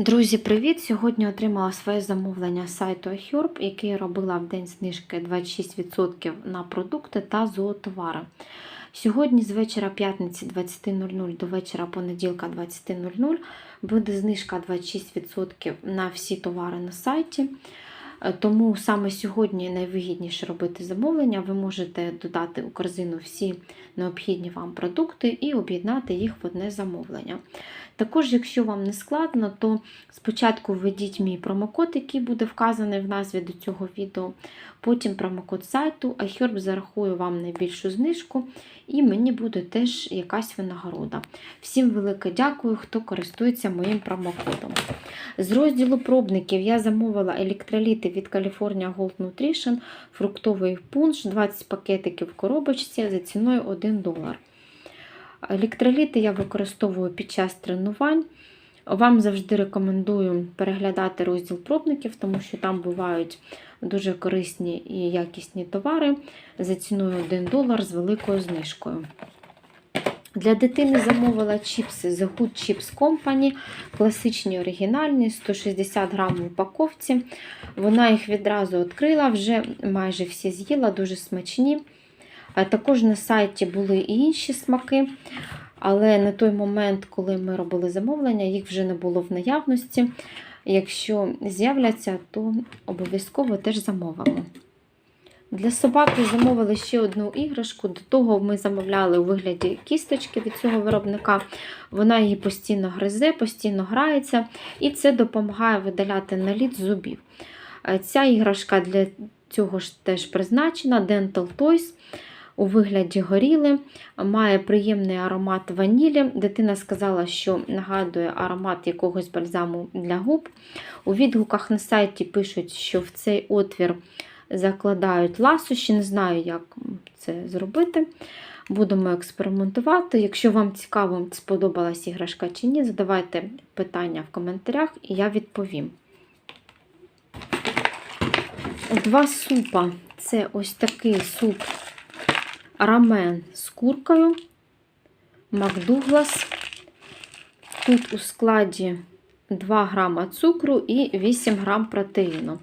Друзі, привіт! Сьогодні отримала своє замовлення з сайту iHerb, який я робила в день знижки 26% на продукти та зоотовари. Сьогодні з вечора п'ятниці 20.00 до вечора понеділка 20.00 буде знижка 26% на всі товари на сайті. Тому саме сьогодні найвигідніше робити замовлення. Ви можете додати у корзину всі необхідні вам продукти і об'єднати їх в одне замовлення. Також, якщо вам не складно, то спочатку введіть мій промокод, який буде вказаний в назві до цього відео. Потім промокод сайту, а Herb зарахує вам найбільшу знижку, і мені буде теж якась винагорода. Всім велике дякую, хто користується моїм промокодом. З розділу пробників я замовила електроліти від California Gold Nutrition, фруктовий пунш, 20 пакетиків в коробочці за ціною 1 долар. Електроліти я використовую під час тренувань. Вам завжди рекомендую переглядати розділ пробників, тому що там бувають дуже корисні і якісні товари за ціною 1 долар з великою знижкою. Для дитини замовила чіпси The Good Chips Company, класичні оригінальні, 160 грам в упаковці. Вона їх відразу відкрила, вже майже всі з'їла, дуже смачні. Також на сайті були і інші смаки, але на той момент, коли ми робили замовлення, їх вже не було в наявності. Якщо з'являться, то обов'язково теж замовимо. Для собаки замовили ще одну іграшку. До того ми замовляли у вигляді кісточки від цього виробника. Вона її постійно гризе, постійно грається, і це допомагає видаляти наліт зубів. Е, Ця іграшка для цього ж теж призначена Dental Toys у вигляді горіли, має приємний аромат ванілі. Дитина сказала, що нагадує аромат якогось бальзаму для губ. У відгуках на сайті пишуть, що в цей отвір закладають ласощі. Не знаю, як це зробити. Будемо експериментувати. Якщо вам цікаво, сподобалась іграшка чи ні, задавайте питання в коментарях і я відповім. Два супа. Це ось такий суп рамен з куркою, Макдуглас. Тут у складі 2 грама цукру і 8 грам протеїну.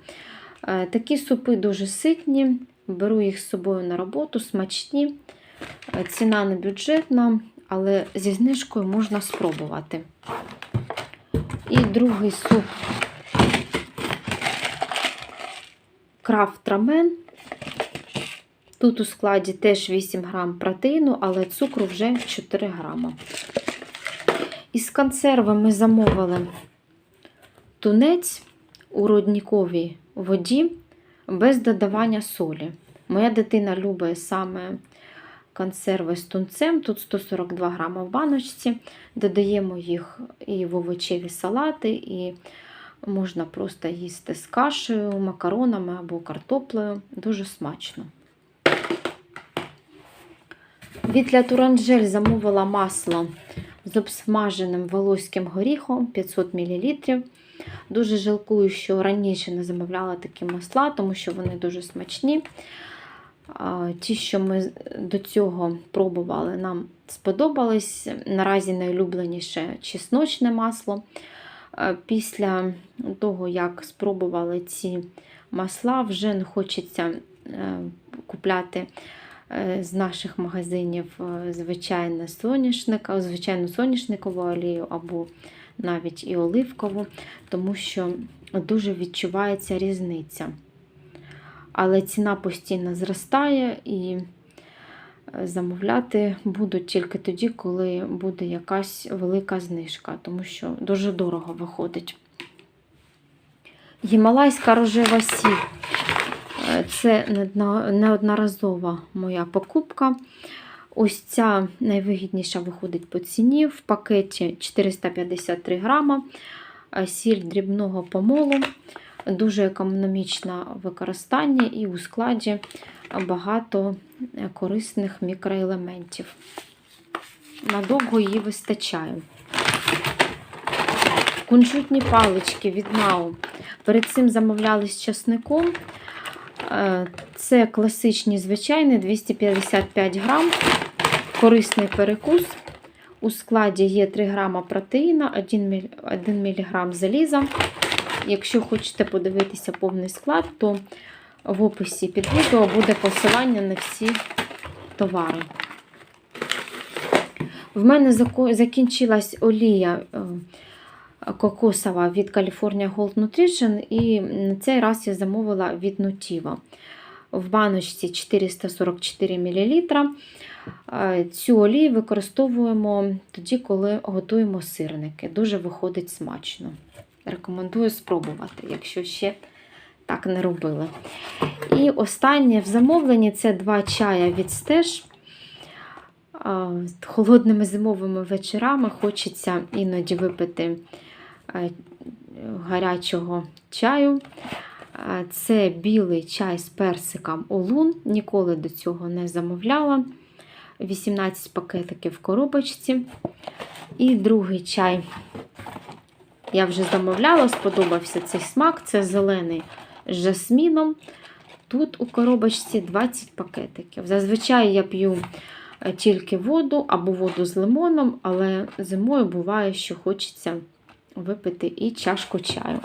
Е, Такі супи дуже ситні, беру їх з собою на роботу, смачні. Е, Ціна не бюджетна, але зі знижкою можна спробувати. І другий суп крафт рамен. Тут у складі теж 8 грам протеїну, але цукру вже 4 грама. Із консерви ми замовили тунець у родніковій воді без додавання солі. Моя дитина любить саме консерви з тунцем. Тут 142 грама в баночці. Додаємо їх і в овочеві салати, і можна просто їсти з кашею, макаронами або картоплею. Дуже смачно. Від Туранжель замовила масло з обсмаженим волоським горіхом 500 мл. Дуже жалкую, що раніше не замовляла такі масла, тому що вони дуже смачні. Ті, що ми до цього пробували, нам сподобались. Наразі найулюбленіше чесночне масло. Після того, як спробували ці масла, вже не хочеться купляти з наших магазинів звичайне соняшник, звичайну соняшникову олію або навіть і оливкову, тому що дуже відчувається різниця. Але ціна постійно зростає і замовляти будуть тільки тоді, коли буде якась велика знижка, тому що дуже дорого виходить. Гімалайська рожева сіль. Це неодноразова моя покупка. Ось ця найвигідніша виходить по ціні. В пакеті 453 грама, сіль дрібного помолу, дуже економічне використання і у складі багато корисних мікроелементів. Надовго її вистачає. Кунжутні палички від Нау. Перед цим замовляли з часником. Це класичні звичайні 255 грам, корисний перекус. У складі є 3 грама протеїна, 1 міль- 1 мг заліза. Якщо хочете подивитися повний склад, то в описі під відео буде посилання на всі товари. В мене закінчилась олія е, кокосова від California Gold Nutrition, і на цей раз я замовила від Nutiva. В баночці 444 мл. Е, Цю олію використовуємо тоді, коли готуємо сирники. Дуже виходить смачно. Рекомендую спробувати, якщо ще так не робили. І останнє в замовленні це два чая від стеж. Холодними зимовими вечорами хочеться іноді випити е, гарячого чаю. Це білий чай з персиком Олун. Ніколи до цього не замовляла. 18 пакетиків в коробочці. І другий чай. Я вже замовляла, сподобався цей смак. Це зелений з жасміном. Тут у коробочці 20 пакетиків. Зазвичай я п'ю тільки воду або воду з лимоном, але зимою буває, що хочеться випити і чашку чаю.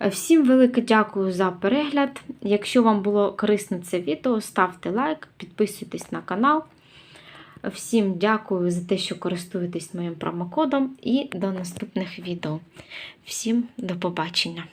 Е, Всім велике дякую за перегляд. Якщо вам було корисно це відео, ставте лайк, підписуйтесь на канал. Всім дякую за те, що користуєтесь моїм промокодом, і до наступних відео. Всім до побачення!